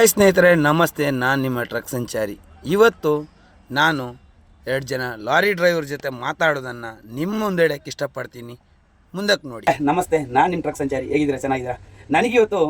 Hi ಸ್ನೇಹಿತರೆ, ನಮಸ್ತೆ. ನಾನು ನಿಮ್ಮ ಟ್ರಕ್ ಸಂಚಾರಿ. ಇವತ್ತು ನಾನು ಎರಡು ಜನ ಲಾರಿ ಡ್ರೈವರ್ ಜೊತೆ ಮಾತಾಡೋದನ್ನು ನಿಮ್ಮ ಮುಂದೆ ಇಡೋಕ್ಕೆ ಇಷ್ಟಪಡ್ತೀನಿ. ಮುಂದಕ್ಕೆ ನೋಡಿ. ನಮಸ್ತೆ. ನಾನು ನಿಮ್ಮ ಟ್ರಕ್ ಸಂಚಾರಿ. ಹೇಗಿದ್ದೀರಾ? ಚೆನ್ನಾಗಿದ್ದೀರಾ? ನನಗೆ ಇವತ್ತು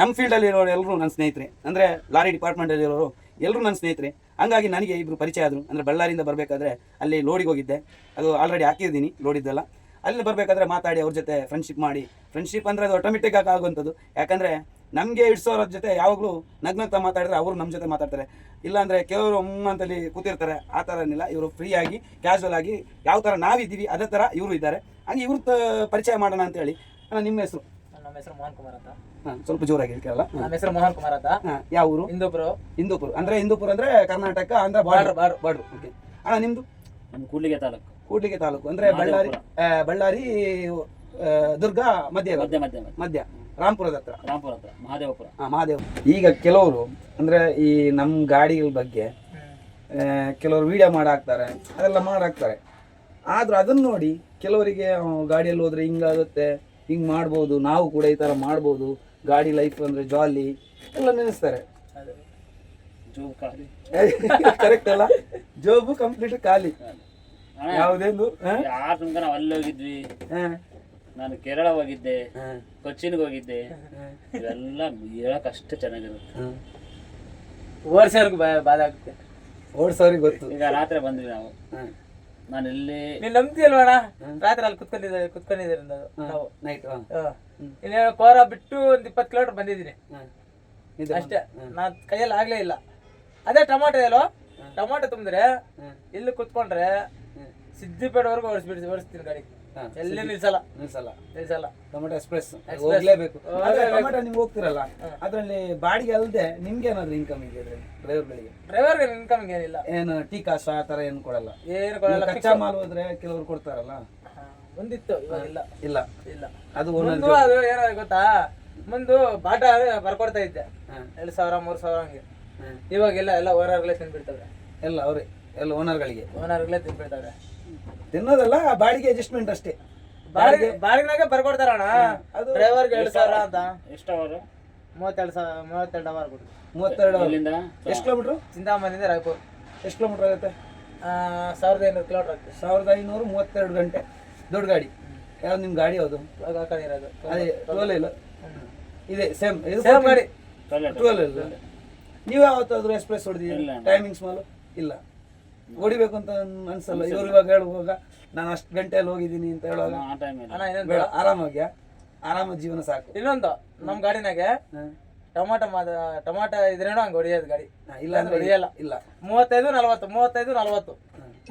ನಮ್ಮ ಫೀಲ್ಡಲ್ಲಿ ಇರೋರು ಎಲ್ಲರೂ ನನ್ನ ಸ್ನೇಹಿತರೆ. ಅಂದರೆ ಲಾರಿ ಡಿಪಾರ್ಟ್ಮೆಂಟಲ್ಲಿ ಇರೋರು ಎಲ್ಲರೂ ನನ್ನ ಸ್ನೇಹಿತರೆ. ಹಂಗಾಗಿ ನನಗೆ ಇಬ್ಬರು ಪರಿಚಯ ಆದರು. ಅಂದರೆ ಬಳ್ಳಾರಿಯಿಂದ ಬರಬೇಕಾದ್ರೆ ಅಲ್ಲಿ ಲೋಡಿಗೆ ಹೋಗಿದ್ದೆ. ಅದು ಆಲ್ರೆಡಿ ಹಾಕಿದ್ದೀನಿ ಲೋಡಿದ್ದೆಲ್ಲ ಅಲ್ಲಿ ಬರಬೇಕಾದ್ರೆ ಮಾತಾಡಿ ಅವ್ರ ಜೊತೆ ಫ್ರೆಂಡ್ಶಿಪ್ ಮಾಡಿ. ಫ್ರೆಂಡ್ಶಿಪ್ ಅಂದರೆ ಅದು ಆಟೋಮೆಟಿಕ್ ಆಗಿ ಆಗುವಂಥದ್ದು. ಯಾಕಂದರೆ ನಮಗೆ ಇಡ್ಸೋರ ಜೊತೆ ಯಾವಾಗಲೂ ನಗ್ನತ ಮಾತಾಡಿದ್ರೆ ಅವರು ನಮ್ಮ ಜೊತೆ ಮಾತಾಡ್ತಾರೆ. ಇಲ್ಲಾಂದರೆ ಕೆಲವರು ಅಂತಲ್ಲಿ ಕೂತಿರ್ತಾರೆ ಆ ಥರ ಏನಿಲ್ಲ ಇವರು ಫ್ರೀಯಾಗಿ ಕ್ಯಾಶುವಲ್ ಆಗಿ ಯಾವ ಥರ ನಾವಿದ್ದೀವಿ ಅದೇ ಥರ ಇವರು ಇದ್ದಾರೆ. ಹಾಗೆ ಇವ್ರ ಪರಿಚಯ ಮಾಡೋಣ ಅಂತೇಳಿ. ಅಣ್ಣ, ನಿಮ್ಮ ಹೆಸರು? ನಮ್ಮ ಹೆಸರು ಮೋಹನ್ ಕುಮಾರ್ ಅಂತ. ಹಾಂ ಸ್ವಲ್ಪ ಜೋರಾಗಿ ಹೇಳ್ಕಲ್ಲ ನಮ್ಮ ಹೆಸರು ಮೋಹನ್ ಕುಮಾರ್ ಅಂತ. ಹಾಂ ಯಾವ ಊರು? ಹಿಂದೂಪುರ ಹಿಂದೂಪುರ ಅಂದರೆ ಹಿಂದೂಪುರ ಅಂದರೆ Karnataka Andhra border. Border border. Okay. ಅಣ್ಣ ನಿಮ್ಮದು ನಮ್ಮ ಕೂಡ್ಲಿಗೆ ತಾಲೂಕು. ಕೂಡ್ಲಿಗೆ ತಾಲೂಕು. ಅಂದರೆ ಬಳ್ಳಾರಿ ಆ, ಬಳ್ಳಾರಿ ದುರ್ಗ ಮಧ್ಯ ಮಧ್ಯ ಮಧ್ಯ. ಮಧ್ಯ. ರಾಂಪುರದ ಹತ್ರ. ರಾಮಪುರ ಹತ್ರ ಮಹಾದೇವಪುರ. ಹಾಂ ಮಹಾದೇವ. ಈಗ ಕೆಲವರು ಅಂದರೆ ಈ ನಮ್ಮ ಗಾಡಿಗಳ ಬಗ್ಗೆ ಕೆಲವರು ವಿಡಿಯೋ ಮಾಡಾಕ್ತಾರೆ ಅದೆಲ್ಲ ಮಾಡಾಕ್ತಾರೆ. ಆದ್ರೂ ಅದನ್ನ ನೋಡಿ ಕೆಲವರಿಗೆ ಆ, ಗಾಡಿಯಲ್ಲಿ ಹೋದ್ರೆ ಹಿಂಗಾಗುತ್ತೆ ಹಿಂಗೆ ಮಾಡ್ಬೋದು ನಾವು ಕೂಡ ಈ ಥರ ಮಾಡ್ಬೋದು ಗಾಡಿ ಲೈಫ್ ಅಂದರೆ ಜಾಲಿ ಎಲ್ಲ ನೆನೆಸ್ತಾರೆ. ಕರೆಕ್ಟ್ ಅಲ್ಲ? ಜೋಬು ಕಂಪ್ಲೀಟ್ ಖಾಲಿ. ಯಾವುದೇನು ಯಾರ ತನಕ ನಾವು ಅಲ್ಲಿ ಹೋಗಿದ್ವಿ. ನಾನು ಕೇರಳ ಹೋಗಿದ್ದೆ ಕೊಚ್ಚಿನ್ಗೆ ಹೋಗಿದ್ದೆ. ಇವೆಲ್ಲ ಹೇಳಕ್ ಅಷ್ಟು ಚೆನ್ನಾಗಿರುತ್ತೆ. ಓಡಿಸೋರ್ಗೆ ಬಾಧೆ ಆಗುತ್ತೆ ಓಡಿಸೋರಿಗೆ ಗೊತ್ತು. ಈಗ ರಾತ್ರಿ ಬಂದ್ವಿ ನಾವು. ನಾನು ಇಲ್ಲಿ ನೀನ್ ನಂಬ್ತಿಯಲ್ವಣ ರಾತ್ರಿ ಅಲ್ಲಿ ಕುತ್ಕೊಂಡಿದ್ದಾರೆ ಕುತ್ಕೊಂಡಿದ್ದೀರಿ ನಾವು. ನೈಟ್. ಇನ್ನೇನು ಕೋರ ಬಿಟ್ಟು ಒಂದ್ ಇಪ್ಪತ್ತು ಕಿಲೋಮೀಟರ್ ಬಂದಿದ್ದೀನಿ. ಅಷ್ಟೇ. ನಾನ್ ಕೈಯಲ್ಲಿ ಆಗ್ಲೇ ಇಲ್ಲ. ಅದೇ ಟೊಮಾಟೊ ಎಲ್ಲೋ ಟೊಮಾಟೊ ತುಂಬಿದ್ರೆ ಇಲ್ಲಿ ಕುತ್ಕೊಂಡ್ರೆ ಸಿದ್ದಿಪೇಟೆವರೆಗೂ ಓಡಿಸ್ಬಿಡ್ತೀನಿ ಓಡಿಸ್ತೀನಿ ಗಾಡಿ. ಎಲ್ಲಿ ನಿಲ್ಸಲ್ಲ. ನಿಲ್ಸಲ್ಲ. ನಿಲ್ಸಲ್ಲ. ಟೊಮೆಟೊ ಎಕ್ಸ್ಪ್ರೆಸ್ ಹೋಗ್ಲೇಬೇಕು. ಟೊಮೆಟೊ ನೀವು ಹೋಗ್ತಿರಲ್ಲ ಅದರಲ್ಲಿ ಬಾಡಿಗೆ ಅಲ್ಲದೆ ನಿಮ್ಗೆ ಏನಾದ್ರು ಇನ್ಕಮ್ ಇದೆ ಡ್ರೈವರ್ಗಳಿಗೆ ಡ್ರೈವರ್ಗೆ ಇನ್ಕಮ್ ಏನಿಲ್ಲ. ಏನು ಟೀ ಕಾಸು ಆ ತರ ಏನು ಕೊಡಲ್ಲ. ಏನು ಕೊಡಲ್ಲ ಕಚ್ಚಾ ಮಾಲ್ ಹೋದ್ರೆ ಕೆಲವರು ಕೊಡ್ತಾರಲ್ಲ? ಒಂದಿತ್ತು ಇಲ್ಲ. ಇಲ್ಲ. ಇಲ್ಲ. ಅದು ಮುಂದು ಅದು ಏನೋ ಗೊತ್ತಾ? ಮುಂದು ಬಾಟ ಬರ್ಕೊಡ್ತಾ ಇದ್ದೆ. ಎರಡು ಸಾವಿರ ಮೂರು ಸಾವಿರ ಹಂಗೆ. ಇವಾಗೆಲ್ಲ ಎಲ್ಲ ಓನರ್ಗಳೇ ತಿನ್ಬಿಡ್ತವ್ರೆ ಎಲ್ಲ ಓನರ್ ಎಲ್ಲ ಓನರ್ಗಳಿಗೆ ಓನರ್ಗಳೇ ತಿನ್ಬಿಡ್ತವ್ರೆ ತಿನ್ನೋದಲ್ಲ ಬಾಡಿಗೆ ಅಡ್ಜಸ್ಟ್ಮೆಂಟ್ ಅಷ್ಟೇ. ಬಾಡಿಗೆ ಬಾಡಿಗೆನಾಗೆ ಬರ್ಕೊಡ್ತಾರಣ ಅದು- ಡ್ರೈವರ್ಗೆ ಎರಡು ಸಾವಿರ ಅಂತ. ಎಷ್ಟು ಅವರು? ಮೂವತ್ತೆರಡು ಸಾವಿರ ಮೂವತ್ತೆರಡು ಅವರ್ ಕೊಡಿ ಮೂವತ್ತೆರಡು ಇಲ್ಲಿಂದ ಎಷ್ಟು ಕಿಲೋಮೀಟ್ರು ಚಿಂತಾಮಣಿಯಿಂದ ರಾಯಪುರ್. ಎಷ್ಟು ಕಿಲೋಮೀಟ್ರ್ ಆಗುತ್ತೆ? ಆ, ಸಾವಿರದ ಐನೂರು ಕಿಲೋಮೀಟರ್ ಆಗ್ತದೆ. ಸಾವಿರದ ಐನೂರು ಮೂವತ್ತೆರಡು ಗಂಟೆ. ದೊಡ್ಡ ಗಾಡಿ. ಯಾವ್ದು ನಿಮ್ಮ ಗಾಡಿ ಯಾವುದು? ಆ ಕಡೆ ಇರೋದು. ಅದೇ ಟೋಲ್ ಇಲ್ಲ ಇದೆ ಸೇಮ್ ಇದು ಸೇಮ್ ಗಾಡಿ. ಟೋಲ್ ಇಲ್ಲ ನೀವು ಯಾವತ್ತಾದ್ರೂ ಎಕ್ಸ್ಪ್ರೆಸ್ ಹೊಡೆದಿದ್ದೀರಿ. ಟೈಮಿಂಗ್ಸ್ ಮಾಲು? ಇಲ್ಲ. ಹೊಡಿಬೇಕು ಅಂತ ಅನ್- ಅನ್ಸಲ್ಲ. ಇವ್ರು ಇವಾಗ ಹೇಳುವಾಗ ನಾನು ಅಷ್ಟು ಗಂಟೆಯಲ್ಲಿ ಹೋಗಿದ್ದೀನಿ ಅಂತ ಹೇಳುವಾಗ ಆ ಟೈಮಲ್ಲಿ ಅಣ್ಣ ಇನ್ನೊಂದು. ಬೇಡ ಆರಾಮಾಗ್ಯಾ? ಆರಾಮ ಜೀವನ ಸಾಕು. ಇನ್ನೊಂದು ನಮ್ಮ ಗಾಡಿನಾಗೆ. ಟೊಮಾಟೊ ಮಾದ ಟೊಮಾಟೊ ಇದ್ರೇನೋ ಹಂಗೆ ಹೊಡಿಯೋದು ಗಾಡಿ. ಹ, ಇಲ್ಲ ಅಂದ್ರೆ ಹೊಡಿಯಲ್ಲ. ಇಲ್ಲ. ಮೂವತ್ತೈದು ನಲವತ್ತು ಮೂವತ್ತೈದು ನಲವತ್ತು.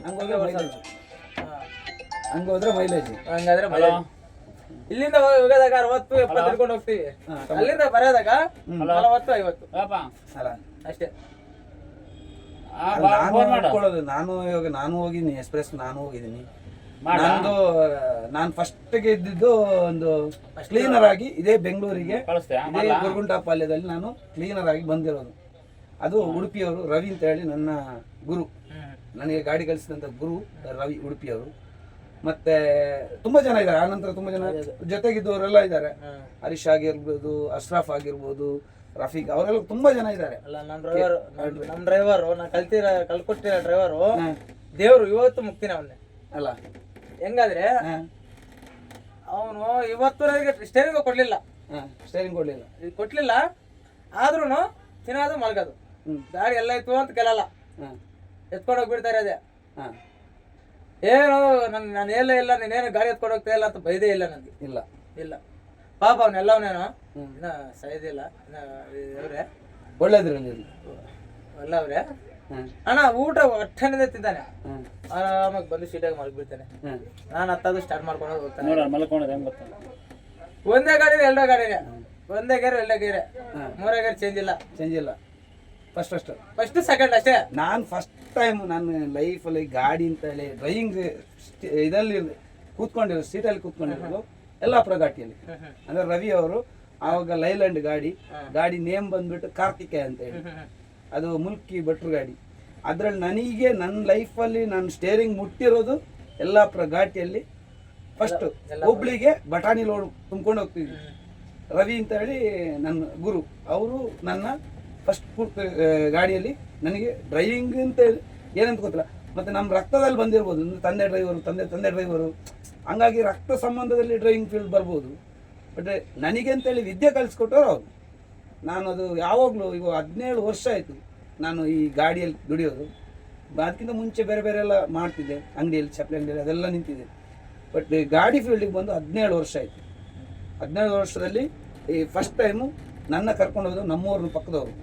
ಹಂಗೋದ್ರೆ ಮೈಲೇಜ್ ಹೋದ್ರೆ ಹಂಗೋದ್ರೆ ಮೈಲೇಜ್ ಹಂಗಾದ್ರೆ ಮಳೆ ಇಲ್ಲಿಂದ ಹೋಗ್- ಹೋಗೋದಾಗ ಅರವತ್ತು ಎಪ್ಪತ್ತು ಹಿಡ್ಕೊಂಡು ಹೋಗ್ತೀವಿ. ಅಲ್ಲಿಂದ ಬರೋದಾಗ ನಲವತ್ತು ಐವತ್ತು. ಅಲ್ಲ. ಅಷ್ಟೇ. ನಾನು ಮಾಡ್ಕೊಳ್ಳೋದು ಮಾಡು. ನಾನು ಇವಾಗ ನಾನು ಹೋಗಿದ್ದೀನಿ ಎಕ್ಸ್ಪ್ರೆಸ್ ನಾನು ಹೋಗಿದ್ದೀನಿ? ನಂದು ನಾನು ಫಸ್ಟ್ಗೆ ಇದ್ದಿದ್ದು ಒಂದು ಕ್ಲೀನರ್ ಆಗಿ ಇದೇ ಬೆಂಗಳೂರಿಗೆ. ಇದೇ ಗುರುಗುಂಟ ಪಾಳ್ಯದಲ್ಲಿ ನಾನು ಕ್ಲೀನರ್ ಆಗಿ ಬಂದಿರೋದು. ಅದು ಉಡುಪಿಯವರು ರವಿ ಅಂತ ಹೇಳಿ ನನ್ನ ಗುರು. ನನಗೆ ಗಾಡಿ ಕಲಿಸಿದಂಥ ಗುರು ರವಿ ಉಡುಪಿಯವರು. ಮತ್ತೆ ತುಂಬಾ ಜನ ಇದ್ದಾರೆ. ಆನಂತರ ತುಂಬಾ ಜನ ಜೊತೆಗಿದ್ದವರೆಲ್ಲ ಇದ್ದಾರೆ. ಹರೀಶ್ ಆಗಿರ್ಬೋದು ಅಶ್ರಫ್ ಆಗಿರ್ಬೋದು ರಫೀಕ್ ಅವರೆಲ್ಲ ತುಂಬಾ ಜನ ಇದ್ದಾರೆ. ಅಲ್ಲ ನನ್ನ ಡ್ರೈವರ್ ನಮ್ಮ ಡ್ರೈವರು ನಾ ಕಲ್ತಿರ ಕಲ್ಕೊಟ್ಟಿರೋ ಡ್ರೈವರು ದೇವ್ರು ಇವತ್ತು ಮುಕ್ತಿನ ಅವನ್ನೇ ಅಲ್ಲ. ಹೆಂಗಾದ್ರೆ ಅವನು ಇವತ್ತು ನನಗೆ ಸ್ಟೇರಿಂಗ್ ಕೊಡ್ಲಿಲ್ಲ. ಸ್ಟೇರಿಂಗ್ ಕೊಡ್ಲಿಲ್ಲ. ಇದು ಕೊಡ್ಲಿಲ್ಲ ಆದ್ರೂ ತಿನ್ನೋದು ಮಲ್ಗೋದು. ಗಾಡಿ ಎಲ್ಲ ಇತ್ತು ಅಂತ ಕೆಲಲ್ಲ ಎತ್ಕೊಂಡೋಗಿ ಎತ್ಕೊಂಡು ಹೋಗ್ಬಿಡ್ತಾರೆ ಅದೇ ಏನು ನನ್ ನಾನು ಎಲ್ಲ ಇಲ್ಲ ನೀನೇನು ಗಾಡಿ ಎತ್ಕೊಂಡು ಹೋಗ್ತಾ ಇಲ್ಲ ಅಂತ ಬೈದೇ ಇಲ್ಲ ನನಗೆ ಇಲ್ಲ. ಇಲ್ಲ. ಪಾಪ ಅವನೆಲ್ಲವನೇನು ಹ್ಮ್. ಇನ್ನ ಸೈದಿಲ್ಲ ಇನ್ನ ಇವ್ರೆ. ಒಳ್ಳೇದ್ರಲ್ಲಿ ಎಲ್ಲ ಅವ್ರೆ. ಅಣ್ಣ ಊಟ ಒಟ್ಟನೆ ತಿಂತಾನೆ. ಆರಾಮಾಗಿ ಬಂದು ಸೀಟಾಗಿ ಮಲಗಿಬಿಡ್ತಾನೆ. ನಾನು ಹತ್ತದು ಸ್ಟಾರ್ಟ್ ಮಾಡ್ಕೊಂಡು ಹೋಗ್ತಾನೆ. ನೋಡ ಮಲ್ಕೊಂಡ್ರೆ ಹೆಂಗ್ ಗೊತ್ತಾ? ಒಂದೇ ಗಾಡಿ ಎರಡೇ ಗಾಡಿನೇ. ಒಂದೇ ಗೇರ್ ಎರಡೇ ಗೇರೆ. ಮೂರೇ ಗೇರ್ ಚೇಂಜ್ ಇಲ್ಲ. ಚೇಂಜ್ ಇಲ್ಲ. ಫಸ್ಟ್ ಫಸ್ಟ್ ಫಸ್ಟ್ ಸೆಕೆಂಡ್ ಅಷ್ಟೇ. ನಾನು ಫಸ್ಟ್ ಟೈಮ್ ನನ್ನ ಲೈಫಲ್ಲಿ ಗಾಡಿ ಅಂತ ಹೇಳಿ ಡ್ರೈವಿಂಗ್ ಇದರಲ್ಲಿ ಕೂತ್ಕೊಂಡಿರೋ ಸೀಟಲ್ಲಿ ಕೂತ್ಕೊಂಡಿರೋದು ಯಲ್ಲಾಪುರ ಘಾಟಿಯಲ್ಲಿ ಅಂದ್ರೆ ರವಿ ಅವರು ಆವಾಗ ಲೈಲ್ಯಾಂಡ್ ಗಾಡಿ ಗಾಡಿ ನೇಮ್ ಬಂದ್ಬಿಟ್ಟು ಕಾರ್ತಿಕೇಯ ಅಂತ ಹೇಳಿ ಅದು ಮುಲ್ಕಿ ಭಟ್ರು ಗಾಡಿ. ಅದರಲ್ಲಿ ನನಗೆ ನನ್ನ ಲೈಫಲ್ಲಿ ನಾನು ಸ್ಟೇರಿಂಗ್ ಮುಟ್ಟಿರೋದು ಯಲ್ಲಾಪುರ ಘಾಟಿಯಲ್ಲಿ ಫಸ್ಟ್ ಹುಬ್ಳಿಗೆ ಬಟಾಣಿ ಲೋಡ್ ತುಂಬ್ಕೊಂಡು ಹೋಗ್ತಿದ್ವಿ. ರವಿ ಅಂತ ಹೇಳಿ ನನ್ನ ಗುರು. ಅವರು ನನ್ನ ಫಸ್ಟ್ ಗಾಡಿಯಲ್ಲಿ ನನಗೆ ಡ್ರೈವಿಂಗ್ ಅಂತ ಏನಂತ ಗೊತ್ತಿಲ್ಲ. ಮತ್ತು ನಮ್ಮ ರಕ್ತದಲ್ಲಿ ಬಂದಿರ್ಬೋದು. ತಂದೆ ಡ್ರೈವರು ತಂದೆ ತಂದೆ ಡ್ರೈವರು ಹಂಗಾಗಿ ರಕ್ತ ಸಂಬಂಧದಲ್ಲಿ ಡ್ರೈವಿಂಗ್ ಫೀಲ್ಡ್ ಬರ್ಬೋದು. ಬಟ್ ನನಗೆ ಅಂತೇಳಿ ವಿದ್ಯೆ ಕಲಿಸ್ಕೊಟ್ಟವ್ರು ಅವರು. ನಾನು ಅದು ಯಾವಾಗಲೂ ಈಗ ಹದಿನೇಳು ವರ್ಷ ಆಯಿತು ನಾನು ಈ ಗಾಡಿಯಲ್ಲಿ ದುಡಿಯೋದು. ಅದಕ್ಕಿಂತ ಮುಂಚೆ ಬೇರೆ ಬೇರೆ ಎಲ್ಲ ಮಾಡ್ತಿದ್ದೆ. ಅಂಗಡಿಯಲ್ಲಿ, ಚಪ್ಪಲಿ ಅಂಗಡಿಯಲ್ಲಿ ಅದೆಲ್ಲ ನಿಂತಿದೆ. ಬಟ್ ಗಾಡಿ ಫೀಲ್ಡಿಗೆ ಬಂದು ಹದಿನೇಳು ವರ್ಷ ಆಯಿತು. ಹದಿನೇಳು ವರ್ಷದಲ್ಲಿ ಈ ಫಸ್ಟ್ ಟೈಮು ನನ್ನ ಕರ್ಕೊಂಡು ಹೋದ್ರು ನಮ್ಮೂರಿನ ಪಕ್ಕದವರು.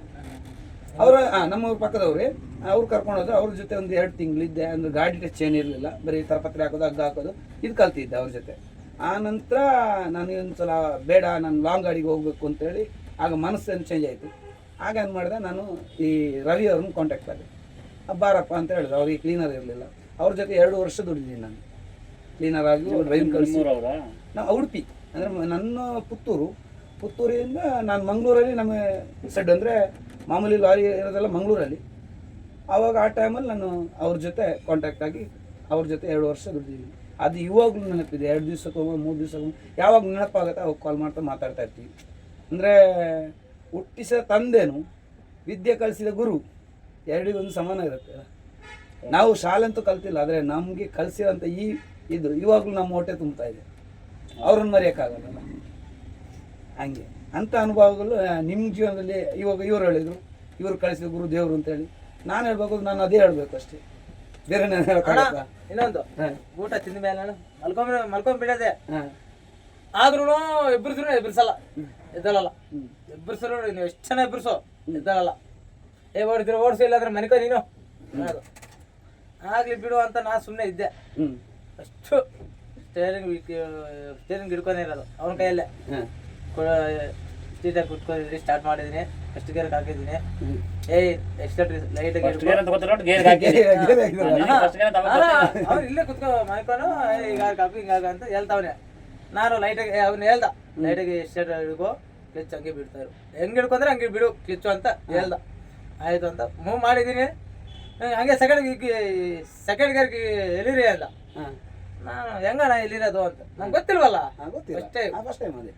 ಅವರ ನಮ್ಮ ಪಕ್ಕದವ್ರೆ ಅವ್ರು ಕರ್ಕೊಂಡು ಹೋದ್ರು ಅವ್ರ ಜೊತೆ ಒಂದು ಎರಡು ತಿಂಗಳಿದ್ದೆ ಅಂದ್ರೆ ಗಾಡಿ ಟಚ್ ಏನಿರಲಿಲ್ಲ ಬರೀ ತರಪತ್ರೆ ಹಾಕೋದು ಹಗ್ಗ ಹಾಕೋದು ಇದು ಕಲ್ತಿದ್ದೆ ಅವ್ರ ಜೊತೆ. ಆ ನಂತರ ನನಗೆ ಒಂದ್ಸಲ ಬೇಡ ನಾನು ಲಾಂಗ್ ಗಾಡಿಗೆ ಹೋಗ್ಬೇಕು ಅಂತೇಳಿ ಆಗ ಮನಸ್ಸೇನು ಚೇಂಜ್ ಆಯಿತು. ಆಗ ಏನು ಮಾಡಿದೆ ನಾನು ಈ ರವಿ ಅವ್ರನ್ನ ಕಾಂಟ್ಯಾಕ್ಟ್ ಮಾಡಿದೆ. ಬಾರಪ್ಪ ಅಂತ ಹೇಳಿದ್ರು ಅವ್ರಿಗೆ ಕ್ಲೀನರ್ ಇರಲಿಲ್ಲ. ಅವ್ರ ಜೊತೆ ಎರಡು ವರ್ಷ ದುಡಿದೀನಿ ನಾನು. ಕ್ಲೀನರ್ ಆಗಿ ಡ್ರೈವಿಂಗ್ ಕಳಿಸಿ? ನಾವು ಉಡುಪಿ. ಅಂದರೆ ನನ್ನ ಪುತ್ತೂರು. ಪುತ್ತೂರಿಂದ ನಾನು ಮಂಗಳೂರಲ್ಲಿ ನಮಗೆ ಸೆಡ್ ಅಂದರೆ ಮಾಮೂಲಿ ಲಾರಿ ಇರೋದೆಲ್ಲ ಮಂಗಳೂರಲ್ಲಿ. ಆವಾಗ ಆ ಟೈಮಲ್ಲಿ ನಾನು ಅವ್ರ ಜೊತೆ ಕಾಂಟ್ಯಾಕ್ಟ್ ಆಗಿ ಅವ್ರ ಜೊತೆ ಎರಡು ವರ್ಷ ದುಡ್ದಿದ್ದೀನಿ. ಅದು ಇವಾಗಲೂ ನೆನಪಿದೆ. ಎರಡು ದಿವ್ಸಕ್ಕೊಮ್ಮೆ, ಮೂರು ದಿವ್ಸಕ್ಕೊಮ್ಮೆ. ಯಾವಾಗ ನೆನಪಾಗುತ್ತೆ ಅವಾಗ ಕಾಲ್ ಮಾಡ್ತಾ ಮಾತಾಡ್ತಾ ಇರ್ತೀವಿ. ಅಂದರೆ ಹುಟ್ಟಿಸ ತಂದೇನು ವಿದ್ಯೆ ಕಲಿಸಿದ ಗುರು ಎರಡಿಗೊಂದು ಸಮಾನ ಇರುತ್ತೆ. ನಾವು ಶಾಲೆ ಅಂತೂ ಕಲ್ತಿಲ್ಲ, ಆದರೆ ನಮಗೆ ಕಲಿಸಿರೋಂಥ ಈ ಇದು ಇವಾಗಲೂ ನಮ್ಮ ಹೊಟ್ಟೆ ತುಂಬ್ತಾ ಇದೆ. ಅವ್ರನ್ನ ಮರೆಯೋಕ್ಕಾಗಲ್ಲ. ಹಂಗೆ. ಅಂಥ ಅನುಭವಗಳು ನಿಮ್ಮ ಜೀವನದಲ್ಲಿ ಇವಾಗ ಇವ್ರು ಹೇಳಿದ್ರು. ಇವರು ಕಳಿಸಿದ ಗುರು ದೇವರು ಅಂತೇಳಿ. ನಾನು ಹೇಳ್ಬೇಕು ನಾನು ಅದೇ ಹೇಳ್ಬೇಕು ಅಷ್ಟೇ. ಬೇರೆ ನಾನು ಇನ್ನೊಂದು. ಊಟ ತಿಂದ ಮೇಲೆ ಮಲ್ಕೊಂಬ ಮಲ್ಕೊಂಡ್ ಮಲ್ಕೊಂಡ್ ಬಿಡದೆ. ಹಾಂ. ಆದ್ರೂ ಎಬ್ಬರಿಸ್ರು ಎಬ್ಬರಿಸಲ್ಲ ಎದ್ದಲ್ಲ ಎಬ್ಬರಿಸ್ರು ನೀವು ಎಷ್ಟು ಚೆನ್ನಾಗಿ ಎಬ್ಬರಿಸೋ ಎದ್ದಲ್ಲ ಏ ಓಡಿದ್ರು ಓಡಿಸಿ ಇಲ್ಲಾಂದ್ರೆ ಮನೆಕೋ ನೀನು. ಆಗ್ಲಿ ಬಿಡು ಅಂತ ನಾ ಸುಮ್ಮನೆ ಇದ್ದೆ. ಅಷ್ಟು ಸ್ಟೇರಿಂಗ್ ಸ್ಟೇರಿಂಗ್ ಹಿಡ್ಕೊಂಡೇ ಇರೋದು. ಅವನ ಕೈಯಲ್ಲೇ. ಸೀಟಾಗಿ ಕುತ್ಕೊಂಡಿದ್ದೀನಿ ಸ್ಟಾರ್ಟ್ ಮಾಡಿದ್ದೀನಿ ಫಸ್ಟ್ ಗೇರ್ ಹಾಕಿದ್ದೀನಿ. ಏಯ್ ಎಷ್ಟು ಗೊತ್ತಿಲ್ಲ. ಅವ್ನು ಇಲ್ಲೇ ಕುತ್ಕೊ ಮಾಡ್ಕೊಂಡು ಈಗ ಕಾಪಿ ಹಿಂಗಾಗ ಅಂತ ಹೇಳ್ತಾವನೆ. ನಾನು ಲೈಟಾಗಿ ಅವ್ನು ಹೇಳ್ದ. ಲೈಟಾಗಿ ಎಷ್ಟೇಟ್ ಹಿಡ್ಕೊ ಕ್ಲಿಚ್ ಹಂಗೆ ಬಿಡ್ತಾರೆ ಹೆಂಗ್ ಹಿಡ್ಕೊಂಡ್ರೆ ಹಂಗೆ ಬಿಡು ಕ್ಲಿಚ್ಚು ಅಂತ ಹೇಳ್ದ. ಆಯ್ತು ಅಂತ ಮೂವ್ ಮಾಡಿದ್ದೀನಿ. ಹಂಗೆ- ಹಂಗೆ ಸೆಕೆಂಡ್ ಸೆಕೆಂಡ್ ಗೇರ್ಗೆ ಎಲ್ಲಿರಿ ಅಂದ. ಹಾಂ ನಾನು ಹೆಂಗಣ್ಣ ಎಲ್ಲಿರೋದು ಅಂತ? ನಂಗೆ ಗೊತ್ತಿಲ್ವಲ್ಲ? ಗೊತ್ತಿಲ್ಲ. ಅಷ್ಟೇ. ಫಸ್ಟ್ ಟೈಮ್ ಅದೇ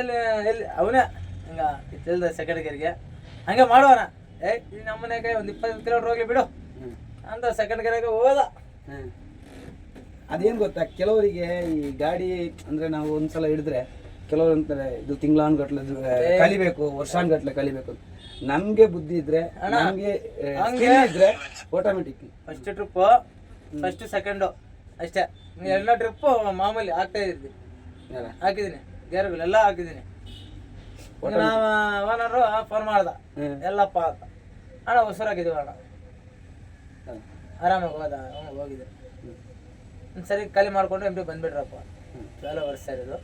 ಎಲ್ಲಿ ಎಲ್ಲಿ ಅವನೇ. ಹಿಂಗ ತಿಳಿದ ಸೆಕೆಂಡ್ ಗೇರ್ಗೆ. ಹಂಗೆ ಮಾಡೋಣ. ಏ ಈ ನಮ್ಮನೆ ಕೈ ಒಂದು ಇಪ್ಪತ್ತು ಕಿಲೋಮೀಟ್ರ್ ಹೋಗ್ಲಿ ಬಿಡು. ಅಂತ ಸೆಕೆಂಡ್ ಗೇರ್ಗೆ ಹೋದ. ಅದೇನು ಗೊತ್ತಾ? ಕೆಲವರಿಗೆ ಈ ಗಾಡಿ ಅಂದರೆ ನಾವು ಒಂದ್ಸಲ ಹಿಡಿದ್ರೆ ಕೆಲವರು ಅಂತಾರೆ ಇದು ತಿಂಗಳಾನ್ಗಟ್ಲೆ ಕಲಿಬೇಕು ವರ್ಷಾನ್ಗಟ್ಲೆ ಕಲಿಬೇಕು ನಮಗೆ ಬುದ್ಧಿ ಇದ್ರೆ ನಮಗೆ ಇದ್ರೆ automatic first trip first second ಅಷ್ಟೇ. ಎಲ್ಲ ಟ್ರಿಪ್ಪು ಮಾಮೂಲಿ ಆಗ್ತಾ ಇದ್ವಿ ಹಾಕಿದ್ದೀನಿ. ಗೇರುಗಳೆಲ್ಲ ಹಾಕಿದ್ದೀನಿ. ಓನರು ಫೋನ್ ಮಾಡ್ದ. ಎಲ್ಲಪ್ಪ ಅಂತ. ಅಣ್ಣ ಹುಷಾರಾಗಿದ್ದೀವಿ ಅಣ್ಣ. ಆರಾಮಾಗಿ ಹೋದ ಹೋಗಿದ್ದೆ. ಹೋಗಿದೆ ಸರಿ ಖಾಲಿ ಮಾಡಿಕೊಂಡು ಎಂ ಬಂದ್ಬಿಟ್ರಪ್ಪ. ಚಾಲೋ ವರ್ಷ ಇರೋದು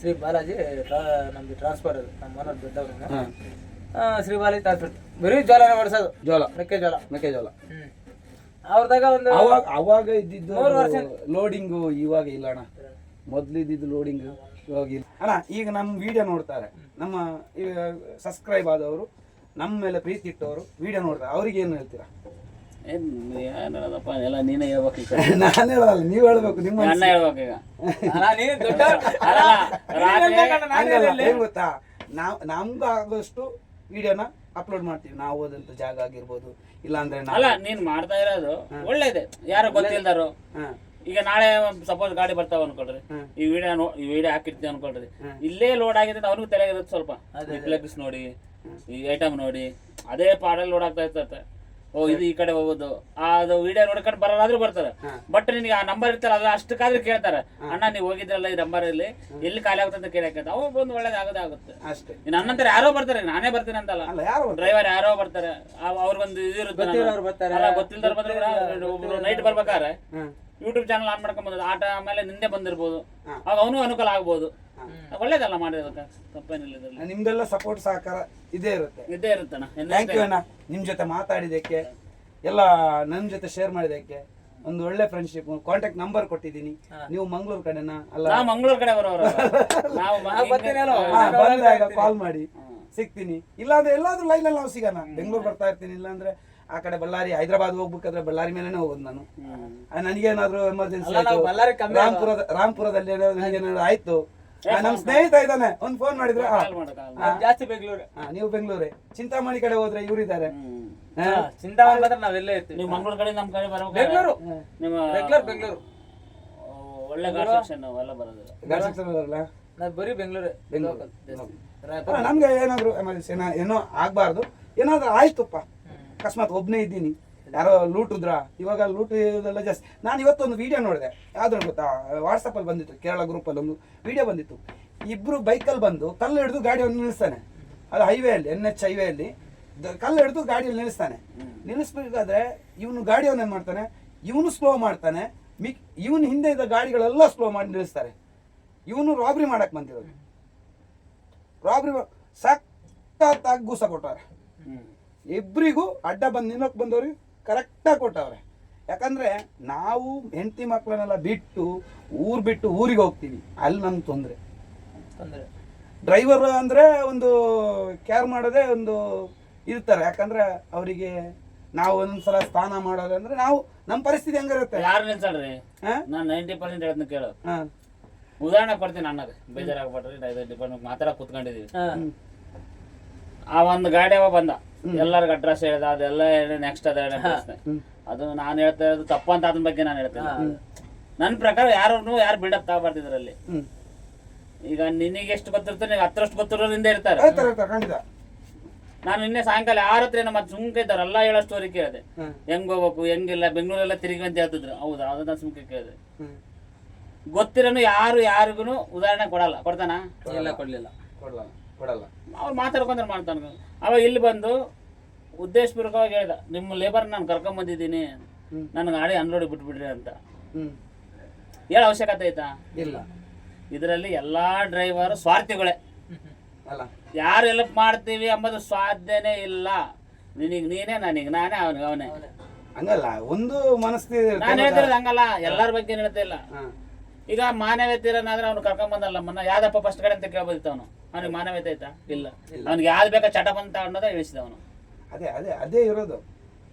ಶ್ರೀ ಬಾಲಾಜಿ ಟ್ರಾ ನಮ್ದು ಟ್ರಾನ್ಸ್ಫರ್ ಅದು. ನಮ್ಮ ಓನರ್ ದೊಡ್ಡವ್ರನ್ನ ಹಾಂ. ಶ್ರೀ ಬಾಲಾಜಿ ಟ್ರಾನ್ಸ್ಫರ್ ಬರೀ ಜೋಳನೇ ಮಾಡಿಸೋದು. ಜೋಳ ಮೆಕ್ಕೆಜೋಳ ಮೆಕ್ಕೆಜೋಳ ಹ್ಮ್. ಅವ್ರದಾಗ ಒಂದು ಅವಾಗ ಅವಾಗ ಇದ್ದಿದ್ದು ಮೂರು ವರ್ಷ. ಲೋಡಿಂಗು ಇವಾಗ ಇಲ್ಲ ಅಣ್ಣ. ಮೊದ್ಲು ಇದ್ದಿದ್ದು ಲೋಡಿಂಗ್ ಇವಾಗ ಇಲ್ಲ. ಅಣ್ಣ ಈಗ ನಮ್ಮ ವಿಡಿಯೋ ನೋಡ್ತಾರೆ. ನಮ್ಮ ಈಗ ಸಬ್ಸ್ಕ್ರೈಬ್ ಆದವರು ನಮ್ಮ ಮೇಲೆ ಪ್ರೀತಿ ಇಟ್ಟವರು ವಿಡಿಯೋ ನೋಡ್ತಾರೆ. ಅವ್ರಿಗೆ ಏನು ಹೇಳ್ತೀರಾ? ಏನ್ ಏನ್ ಹೇಳೋದಪ್ಪ? ಎಲ್ಲ ನೀನೇ ಹೇಳ್ಬೇಕು ಈಗ. ನಾನು ಹೇಳಲ್ಲ ನೀವು ಹೇಳ್ಬೇಕು ನಿಮ್ಮ ಅಣ್ಣ ಹೇಳ್ಬೇಕು ಈಗ. ಅಲ್ಲ, ನೀನು ದೊಡ್ಡ ಅಲ್ಲ, ರಾತ್ರಿ- ಹಂಗಲ್ಲ ಏನ್ ಗೊತ್ತಾ? ನಾವ್ ನಮ್ಗೆ ಆಗೋಷ್ಟು ವಿಡಿಯೋನ ಅಪ್ಲೋಡ್ ಮಾಡ್ತೀವಿ. ನಾವು ಹೋದಂತ ಜಾಗ ಆಗಿರ್ಬೋದು. ಇಲ್ಲಾಂದ್ರೆ ಅಲ್ಲ ನೀನ್ ಮಾಡ್ತಾ ಇರೋದು ಒಳ್ಳೇದೆ. ಯಾರು ಗೊತ್ತಿಲ್ದಾರು. ಈಗ ನಾಳೆ ಸಪೋಸ್ ಗಾಡಿ ಬರ್ತಾವ ಅನ್ಕೊಳ್ರಿ. ಈ ವಿಡಿಯೋ ಈ ವಿಡಿಯೋ ಹಾಕಿರ್ತೀವಿ ಅನ್ಕೊಳ್ರಿ. ಇಲ್ಲೇ ಲೋಡ್ ಆಗಿದೆ ಅವ್ರಿಗೆ ತಲೆ ಇರುತ್ತೆ ಸ್ವಲ್ಪ. ಪ್ಲಗ್ಸ್ ನೋಡಿ ಈ ಐಟಮ್ ನೋಡಿ ಅದೇ ಪಾಡಲ್ ಲೋಡ್ ಆಗ್ತಾ ಇರ್ತದೆ ಓ ಇದು ಈ ಕಡೆ ಹೋಗೋದು. ಆ, ಅದು ವಿಡಿಯೋ ನೋಡ್ಕೊಂಡು ಬರೋದಾದ್ರೂ ಬರ್ತಾರೆ. ಬಟ್ ನಿನಗೆ ಆ ನಂಬರ್ ಇರ್ತಲ್ಲ ಅದು ಅಷ್ಟಕ್ಕಾದ್ರೂ ಕೇಳ್ತಾರೆ. ಅಣ್ಣ ನೀವು ಹೋಗಿದ್ರಲ್ಲ ಈ ನಂಬರ್ ಇಲ್ಲಿ ಎಲ್ಲಿ ಖಾಲಿ ಆಗುತ್ತೆ ಅಂತ ಕೇಳಕ್ಕೆ ಅವು ಬಂದು ಒಳ್ಳೇದು ಆಗೋದೇ ಆಗುತ್ತೆ. ಅಷ್ಟೇ. ಇನ್ನು ನನ್ನಂತರ ಯಾರೋ ಬರ್ತಾರೆ ನಾನೇ ಬರ್ತೀನಿ ಅಂತಲ್ಲ? ಡ್ರೈವರ್ ಯಾರೋ ಬರ್ತಾರೆ? ಅವ್ರ ಅವ್ರಿಗೊಂದು ಇದು ಇರುತ್ತೆ ಗೊತ್ತಿಲ್ದವ್ರು ಬಂದ್ರೆ ಒಬ್ರು ನೈಟ್ ಬರ್ಬೇಕಾದ್ರೆ. ಯೂಟ್ಯೂಬ್ ಚಾನಲ್ ಆನ್ ಮಾಡ್ಕೊಂಡ್ ಬಂದದ್ದು. ಆಟ ಆಮೇಲೆ ನಿಂದೆ ಬಂದಿರ್ಬೋದು. ಅವಾಗ ಅವನು ಅನುಕೂಲ ಆಗ್ಬೋದು. ಒಳ್ಳೇದಲ್ಲ ಮಾಡಿದ ತಪ್ಪೇನಿಲ್ಲ ಇದರಲ್ಲಿ. ನಿಮ್ದೆಲ್ಲ ಸಪೋರ್ಟ್ ಸಹಕಾರ ಇದೇ ಇರುತ್ತೆ. ಇದ್ದೇ ಇರುತ್ತಣ್ಣ ಥ್ಯಾಂಕ್ ಯು ಅಣ್ಣ. ನಿಮ್ ಜೊತೆ ಮಾತಾಡಿದ್ದಕ್ಕೆ ಎಲ್ಲ ನನ್ನ ಜೊತೆ ಶೇರ್ ಮಾಡಿದ್ದಕ್ಕೆ ಒಂದು ಒಳ್ಳೆ ಫ್ರೆಂಡ್ಶಿಪ್ ಕಾಂಟ್ಯಾಕ್ಟ್ ನಂಬರ್ ಕೊಟ್ಟಿದ್ದೀನಿ. ನೀವು ಮಂಗಳೂರು ಕಡೆನಾ? ಅಲ್ಲ. ನಾವು ಮಂಗಳೂರು ಕಡೆ ಬರೋರು ನಾವು ಮ- ಬರ್ತೀನಲ್ಲ. ಹಾ, ಬಂದಾಗ ಕಾಲ್ ಮಾಡಿ. ಸಿಗ್ತೀನಿ. ಇಲ್ಲಾಂದ್ರೆ ಎಲ್ಲಾದ್ರೂ ಲೈನ್ ಅಲ್ಲಿ ನಾವು ಸಿಗೋಣ. ಬೆಂಗಳೂರು ಬರ್ತಾ ಇರ್ತೀನಿ. ಇಲ್ಲಾಂದ್ರೆ ಆ ಕಡೆ ಬಳ್ಳಾರಿ ಹೈದರಾಬಾದ್ ಹೋಗ್ಬೇಕಾದ್ರೆ ಬಳ್ಳಾರಿ ಮೇಲೇನೆ ಹೋಗೋದು ನಾನು. ನನಗೇನಾದ್ರೂ ಎಮರ್ಜೆನ್ಸಿ ಅಲ್ಲ, ನಾವು ಬಳ್ಳಾರಿ ಕಮ್ಮಿ ಅಲ್ವಾ? ರಾಮ್ಪುರದ ರಾಮ್ಪುರದಲ್ಲಿ ಏನಾದ್ರು ಏನಾದ್ರು ಆಯ್ತು? ನಮ್ ಸ್ನೇಹಿತ ಇದ್ದಾನೆ. ಒಂದ್ ಫೋನ್ ಮಾಡಿದ್ರೆ ಜಾಸ್ತಿ ಬೆಂಗಳೂರು. ನೀವು ಬೆಂಗಳೂರೇ. ಚಿಂತಾಮಣಿ ಕಡೆ ಹೋದ್ರೆ ಇವರಿದ್ದಾರೆ. ಚಿಂತಾಮಣಿ ಬಂದ್ರೆ ನಾವೆಲ್ಲೇ ಇರ್ತೀವಿ. ನೀವು ಮಂಗಳೂರು ಕಡೆ ನಮ್ಮ ಕಡೆ ಬರೋ ಬೆಂಗಳೂರು. ನಿಮ್ಮ ರೆಗ್ಯುಲರ್ ಬೆಂಗಳೂರು. ಒಳ್ಳೆ ಗಾಡ್ ಸೆಕ್ಷನ್ ಎಲ್ಲ ಬರೋದಿಲ್ಲ. ಗಾಡಿ ಸೆಕ್ಷನ್ ಬರಲ್ಲ ನಾನು ಬರೀ ಬೆಂಗಳೂರು ಬೆಂಗಳೂರು. ನಮ್ಗೆ ಏನಾದ್ರು ಎಮರ್ಜೆನ್ಸಿ ಏನೋ ಏನೋ ಆಗ್ಬಾರ್ದು. ಏನಾದ್ರು ಆಯ್ತುಪ್ಪ. ಅಕಸ್ಮಾತ್ ಒಬ್ನೇ ಇದ್ದೀನಿ. ಯಾರೋ ಲೂಟಿದ್ರ ಇವಾಗ ಲೂಟ್ ಇದೆಲ್ಲ ಜಾಸ್ತಿ. ನಾನು ಇವತ್ತೊಂದು ವಿಡಿಯೋ ನೋಡಿದೆ. ಯಾವ್ದು ಗೊತ್ತಾ? ವಾಟ್ಸಪ್ಪಲ್ಲಿ ಬಂದಿತ್ತು ಕೇರಳ ಗ್ರೂಪಲ್ಲಿ ಒಂದು ವಿಡಿಯೋ ಬಂದಿತ್ತು. ಇಬ್ಬರು ಬೈಕಲ್ಲಿ ಬಂದು ಕಲ್ಲು ಹಿಡಿದು ಗಾಡಿಯನ್ನು ನಿಲ್ಲಿಸ್ತಾನೆ. ಅದು ಹೈವೇಯಲ್ಲಿ ಎನ್ ಎಚ್ ಹೈವೇಯಲ್ಲಿ ಕಲ್ಲು ಹಿಡಿದು ಗಾಡಿಯಲ್ಲಿ ನಿಲ್ಲಿಸ್ತಾನೆ. ನಿಲ್ಲಿಸ್ಬೇಕಾದ್ರೆ ಇವನು ಗಾಡಿಯವನ್ನ ಏನು ಮಾಡ್ತಾನೆ? ಇವನು ಸ್ಲೋ ಮಾಡ್ತಾನೆ. ಮಿಕ್ ಇವನು ಹಿಂದೆ ಇದ್ದ ಗಾಡಿಗಳೆಲ್ಲ ಸ್ಲೋ ಮಾಡಿ ನಿಲ್ಲಿಸ್ತಾರೆ. ಇವನು ರಾಬ್ರಿ ಮಾಡಕ್ಕೆ ಬಂದಿರೋದು. ರಾಬ್ರಿ ಸಖತ್ತಾಗಿ ಗೂಸ ಕೊಟ್ಟವ್ರೆ ಹ್ಮ್. ಇಬ್ಬರಿಗೂ ಅಡ್ಡ ಬಂದು ನಿಲ್ಲೋಕೆ ಬಂದವ್ರಿಗೆ ಕರೆಕ್ಟಾಗಿ ಕೊಟ್ಟವ್ರೆ. ಯಾಕಂದ್ರೆ ನಾವು ಹೆಂಡತಿ ಮಕ್ಕಳನ್ನೆಲ್ಲ ಬಿಟ್ಟು ಊರು ಬಿಟ್ಟು ಊರಿಗೆ ಹೋಗ್ತೀವಿ. ಅಲ್ಲಿ ನಮ್ಗೆ ತೊಂದರೆ. ತೊಂದ್ರೆ. ಡ್ರೈವರ್ ಅಂದ್ರೆ ಒಂದು ಕೇರ್ ಮಾಡೋದೇ ಒಂದು ಇರ್ತಾರೆ. ಯಾಕಂದ್ರೆ ಅವರಿಗೆ ನಾವು ಒಂದೊಂದ್ಸಲ ಸ್ನಾನ ಮಾಡೋದು ಅಂದರೆ ನಾವು ನಮ್ಮ ಪರಿಸ್ಥಿತಿ ಹೆಂಗಿರುತ್ತೆ? ಯಾರು ನಿಲ್ಸಲ್ರಿ? ಹಾ? ನಾನು ನೈಂಟಿ ಪರ್ಸೆಂಟ್ ಹೇಳ್ತೀನಿ ಕೇಳು. ಉದಾಹರಣೆ ಕೊಡ್ತೀನಿ ಅಣ್ಣಗೆ. ಬೇಜಾರಾಗ್ಬಿಟ್ರಿ ಡಿಪಾರ್ಟ್ಮೆಂಟ್ ಮಾತಾಡ ಕುತ್ಕೊಂಡಿದ್ದೀವಿ. ಆ ಒಂದು ಗಾಡಿ ಅವ ಬಂದ. ಎಲ್ಲರಿಗೂ ಅಡ್ರೆಸ್ ಹೇಳಿದ ಅದೆಲ್ಲ ನೆಕ್ಸ್ಟ್ ಅದ ಅದು. ನಾನು ಹೇಳ್ತಾ ಇರೋದು ತಪ್ಪು ಅಂತ ಅದ್ರ ಬಗ್ಗೆ ನಾನು ಹೇಳ್ತೇನೆ. ನನ್ನ ಪ್ರಕಾರ ಯಾರು ಯಾರು ಬಿಲ್ಡಪ್ ತಗೋಬಾರ್ದಿದ್ರಲ್ಲಿ ಈಗ ನಿನಗೆ ಎಷ್ಟು ಗೊತ್ತಿರ್ತಾರೆ ನಿನಗೆ ಹತ್ತರಷ್ಟು ಗೊತ್ತಿರೋ ಹಿಂದೆ ಇರ್ತಾರೆ ನಾನು ನಿನ್ನೆ ಸಾಯಂಕಾಲ ಯಾರ ಹತ್ರ ಏನೋ ಮತ್ತೆ ಸುಮ್ಕೆ ಇದ್ದಾರೆ ಎಲ್ಲ ಹೇಳೋ ಸ್ಟೋರಿ ಕೇಳಿದೆ. ಹೆಂಗ್ ಹೋಗ್ಬೇಕು ಹೆಂಗಿಲ್ಲ ಬೆಂಗಳೂರೆಲ್ಲ ತಿರುಗಿ ಅಂತ ಹೇಳ್ತಿದ್ರು. ಹೌದಾ? ಅದನ್ನ ಸುಮ್ಕೆ ಕೇಳಿದೆ. ಗೊತ್ತಿರೋನು ಯಾರು ಯಾರಿಗೂ ಉದಾಹರಣೆ ಕೊಡಲ್ಲ. ಕೊಡ್ತಾನ? ಎಲ್ಲ ಕೊಡ್ಲಿಲ್ಲ. ಕೊಡಲ್ಲ ಕೊಡಲ್ಲ. ಅವ್ರು ಮಾತಾಡ್ಕೊಂಡ್ರೆ ಮಾಡ್ತಾನೆ. ಅವಾಗ ಇಲ್ಲಿ ಬಂದು ಉದ್ದೇಶಪೂರ್ವಕವಾಗಿ ಹೇಳ್ದ ನಿಮ್ಮ ಲೇಬರ್ ನಾನು ಕರ್ಕೊಂಬಂದಿದ್ದೀನಿ. ನನಗೆ ನನ್ನ ಗಾಡಿ ಅನ್ಲೋಡ್ ಬಿಟ್ಬಿಡ್ರಿ ಅಂತ. ಹೇಳ ಹೇಳೋ ಅವಶ್ಯಕತೆ ಐತಾ? ಇಲ್ಲ. ಇದರಲ್ಲಿ ಎಲ್ಲಾ ಡ್ರೈವರ್ ಸ್ವಾರ್ಥಿಗಳೇ. ಅಲ್ಲ. ಯಾರು ಹೆಲ್ಪ್ ಮಾಡ್ತೀವಿ ಅಂಬೋದು ಸಾಧ್ಯನೇ ಇಲ್ಲ. ನಿನಗೆ ನೀನೇ ನನಗೆ ನಾನೇ ಅವನಿಗೆ ಅವನೇ. ಹಂಗಲ್ಲ ಒಂದು ಮನಸ್ಥಿತಿ ನಾನು ಹೇಳ್ತಿರೋದು ಹಂಗಲ್ಲ ಎಲ್ಲರ ಬಗ್ಗೆ ಹೇಳ್ತಾ ಇಲ್ಲ. ಈಗ ಮಾನವೀಯತೆ ಇರೋನಾದ್ರೆ ಅವ್ನು ಕರ್ಕೊಂಡ್ ಬಂದಲ್ಲ ಮೊನ್ನ ಯಾವ್ದಪ್ಪ ಫಸ್ಟ್ ಕಡೆ ಅಂತ ಕೇಳ್ಬೋದಿತ್ತು ಅವನು. ಅವ್ನಿಗೆ ಮಾನವೀಯತೆ ಐತಾ ಇಲ್ಲ. ಅವ್ನಿಗೆ ಯಾವ್ದು ಬೇಕಾ ಚಟ ಬಂತ ಅನ್ನೋದ ಇಳಿಸಿದ ಅವನು. ಅದೇ ಅದೇ ಅದೇ ಇರೋದು.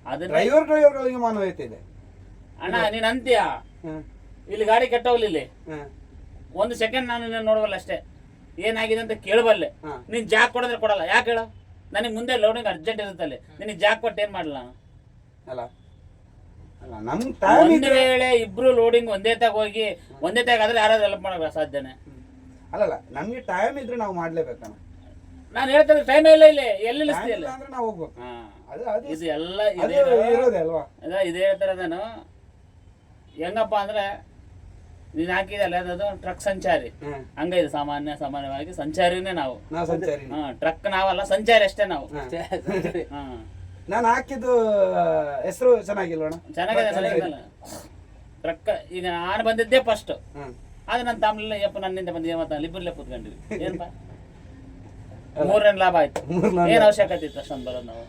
ಅದನ್ನ ಡ್ರೈವರ್ ಡ್ರೈವರ್ಗಳಿಗೆ ಮಾನವೀಯತೆ ಇದೆ. ಅಣ್ಣ ನೀನ್ ಅಂತೀಯ? ಇಲ್ಲಿ ಗಾಡಿ ಕೆಟ್ಟೋಗ್ಲಿ ಇಲ್ಲಿ. ಒಂದು ಸೆಕೆಂಡ್ ನಾನು ನಿನ್ನ ನೋಡಬಲ್ಲ ಅಷ್ಟೇ. ಏನಾಗಿದೆ ಅಂತ ಕೇಳಬಲ್ಲೆ. ಹಾ. ನೀನ್ ಜಾಕ್ ಕೊಡೋದ್ರೆ ಕೊಡಲ್ಲ. ಯಾಕೆ ಹೇಳು? ನನಗೆ ಮುಂದೆ ಲೋಡಿಂಗ್ ಅರ್ಜೆಂಟ್ ಇರುತ್ತಲ್ಲಿ ನಿನಗೆ ಜಾಕ್ ಕೊಟ್ಟು ಏನ್ ಮಾಡಲ್ಲ ನಾನು? ಅಲ್ಲ. ಅಲ್ಲ ನಮ್ ಟೈಮ್ ಒಂದ್ ವೇಳೆ ಇಬ್ರು ಲೋಡಿಂಗ್ ಒಂದೇ ತಾಗ ಹೋಗಿ ಒಂದೇ ತಾಗ ಆದ್ರೆ ಯಾರಾದ್ರೂ ಹೆಲ್ಪ್ ಮಾಡೋಕೆ ಸಾಧ್ಯನೇ. ಅಲ್ಲಲ್ಲ ನಮ್ಗೆ ಟೈಮ್ ಇದ್ರೆ ನಾವು ಮಾಡ್ಲೇಬೇಕಣ್ಣ ನಾನು ಹೇಳ್ತೇನೆ ಟೈಮ್ ಇಲ್ಲ ಇಲ್ಲ ಎಲ್ಲಿ ಇಲ್ಲ ಅಂದ್ರೆ ನಾವು ಹೋಗ್ಬೇಕು. ಅದು ಅದು ಇದು ಎಲ್ಲ ಇದೆ ಇರೋದೇ ಅಲ್ವಾ? ಅದ ಇದೇ ಹೇಳ್ತಾರೆ ನಾನು ಹೆಂಗಪ್ಪ ಅಂದ್ರೆ ನೀನ್ ಹಾಕಿದಲ್ಲ ಅದು ಟ್ರಕ್ ಸಂಚಾರಿ. ಹ್ಮ್ ಹಂಗ ಇದು ಸಾಮಾನ್ಯ ಸಾಮಾನ್ಯವಾಗಿ ಸಂಚಾರಿನೇ ನಾವು. ನಾವು ಸಂಚಾರಿ. ಹಾ ಟ್ರಕ್ ನಾವಲ್ಲ ಸಂಚಾರಿ ಅಷ್ಟೇ ನಾವು. ಹಾ. ನಾನು ಹಾಕಿದ್ದು ಹೆಸರು ಚೆನ್ನಾಗಿಲ್ಲ ಚೆನ್ನಾಗಿದೆ ಟ್ರಕ್ ಈಗ ನಾನು ಬಂದಿದ್ದೆ ಫಸ್ಟ್ ಆದ್ರೆ ನಾನು ತಮ್ಮಲಿಲ್ಲ ಯಪ್ಪ ನನ್ನಿಂದ ಬಂದಿದೆ ಮತ್ತೆ ಇಬ್ಬರಲ್ಲೇ ಕೂತ್ಕೊಂಡಿವಿ. ಏನಪ್ಪ? ಮೂರನೇ ಲಾಭ ಆಯ್ತು. ಏನ್ ಅವಶ್ಯಕತೆ ಇತ್ತು ಅಷ್ಟೊಂದು ಬರೋದು ನಾವು?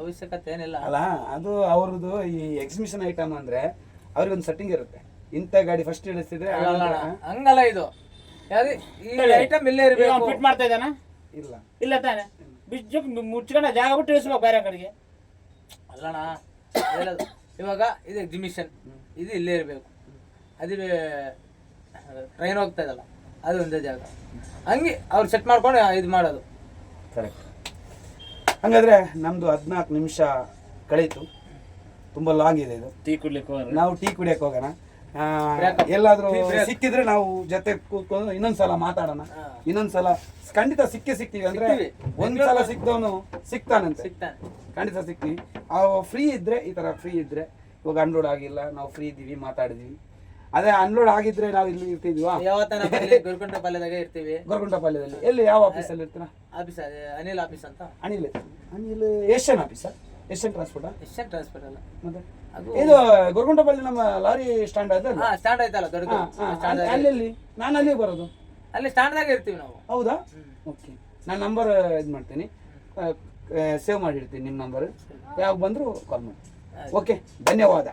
ಅವಶ್ಯಕತೆ ಏನಿಲ್ಲ. ಅಲ್ಲ ಅದು ಅವ್ರದ್ದು ಈ ಎಕ್ಸಿಬಿಷನ್ ಐಟಮ್ ಅಂದ್ರೆ ಅವ್ರಿಗೊಂದು ಸೆಟ್ಟಿಂಗ್ ಇರುತ್ತೆ. ಇಂಥ ಗಾಡಿ ಫಸ್ಟ್ ಇಳಿಸಿದ್ರೆ ಹಂಗಲ್ಲ ಇದು. ಈ ಐಟಮ್ ಇಲ್ಲೇ ಇರಬೇಕು. ಫಿಟ್ ಮಾಡ್ತಾ ಇದ್ದಾನ? ಇಲ್ಲ. ಇಲ್ಲ ತಾನೆ. ಬಿಜ್ಜು ಮುಚ್ಕೊಂಡ ಜಾಗ ಬಿಟ್ಟು ಇಳಿಸ್ಬೇಕು ಬೇರೆ ಕಡೆಗೆ. ಅಲ್ಲಣ್ಣ ಇವಾಗ ಇದು ಎಕ್ಸಿಬಿಷನ್ ಇದು ಇಲ್ಲೇ ಇರಬೇಕು. ಅದು ಟ್ರೈನ್ ಹೋಗ್ತಾ ಇದಲ್ಲ ಅದು ಒಂದೇ ಜಾಗ. ಹಂಗೆ ಅವ್ರು ಸೆಟ್ ಮಾಡ್ಕೊಂಡು ಇದು ಮಾಡೋದು. ಕರೆಕ್ಟ್ ಹಂಗಾದ್ರೆ ನಮ್ದು ಹದಿನಾಲ್ಕು ನಿಮಿಷ ಕಳೀತು. ತುಂಬಾ ಲಾಂಗ್ ಇದೆ ಇದು. ಟೀ ಕುಡ್ಲಿಕ್ಕೆ ಹೋಗೋಣ? ನಾವು ಟೀ ಕುಡಿಯಕ್ಕೆ ಹೋಗೋಣ. ಆ. ಎಲ್ಲಾದ್ರೂ ಸಿಕ್ಕಿದ್ರೆ ನಾವು ಜೊತೆ ಕೂತ್ಕೊಂಡು ಇನ್ನೊಂದ್ಸಲ ಮಾತಾಡೋಣ. ಇನ್ನೊಂದ್ಸಲ ಖಂಡಿತ ಸಿಕ್ಕೇ ಸಿಕ್ತೀವಿ. ಅಂದ್ರೆ. ಒಂದ್ಸಲ ಸಿಕ್ತವನು ಸಿಗ್ತಾನಂತೆ ಸಿಗ್ತಾನೆ ಖಂಡಿತ ಸಿಗ್ತೀವಿ ಆ ಫ್ರೀ ಇದ್ರೆ ಈ ತರ ಫ್ರೀ ಇದ್ರೆ ಇವಾಗ ಅನ್ಲೋಡ್ ಆಗಿಲ್ಲ. ನಾವು ಫ್ರೀ ಇದ್ದೀವಿ ಮಾತಾಡಿದೀವಿ. ಅದೇ ಅನ್ಲೋಡ್ ಆಗಿದ್ರೆ ನಾವು ಇಲ್ಲಿ ಇರ್ತಿದ್ವಿ? ಯಾವತ್ತನ ಗುರುಕುಂಟ ಪಾಳ್ಯದಾಗ ಇರ್ತೀವಿ. ಗೊರಗುಂಟಪಾಳ್ಯದಲ್ಲಿ ಎಲ್ಲಿ ಯಾವ ಆಫೀಸಲ್ಲಿ ಇರ್ತೀರಾ? ಆಫೀಸ್ ಅದೇ ಅನಿಲ್ ಆಫೀಸ್ ಅಂತ. ಅನಿಲ್ ಅನಿಲ್ ಏಷ್ಯನ್ ಆಫೀಸಾ ಏಷ್ಯನ್ ಟ್ರಾನ್ಸ್ಪೋರ್ಟಾ ಏಷ್ಯನ್ ಟ್ರಾನ್ಸ್ಪೋರ್ಟ್ ಅಲ್ಲ. ಮತ್ತೆ? ಇದು ಗೊರಗುಂಟಪಾಳ್ಯ ನಮ್ಮ ಲಾರಿ ಸ್ಟ್ಯಾಂಡ್ ಹಾ ಸ್ಟ್ಯಾಂಡ್ ಆಯ್ತಲ್ಲ ದೊಡ್ಡ ಅಲ್ಲಿ- ಅಲ್ಲಿ ನಾನು ಅಲ್ಲಿಗೆ ಬರೋದು. ಅಲ್ಲಿ ಸ್ಟ್ಯಾಂಡ್ದಾಗ ಇರ್ತೀವಿ ನಾವು. ಹೌದಾ? ಓಕೆ ನಾನು ನಂಬರ್ ಇದು ಮಾಡ್ತೀನಿ. ಸೇವ್ ಮಾಡಿರ್ತೀನಿ ನಿಮ್ಮ ನಂಬರ್ ಯಾವಾಗ ಬಂದರೂ ಕಾಲ್ ಮಾಡಿ. ಓಕೆ ಧನ್ಯವಾದ.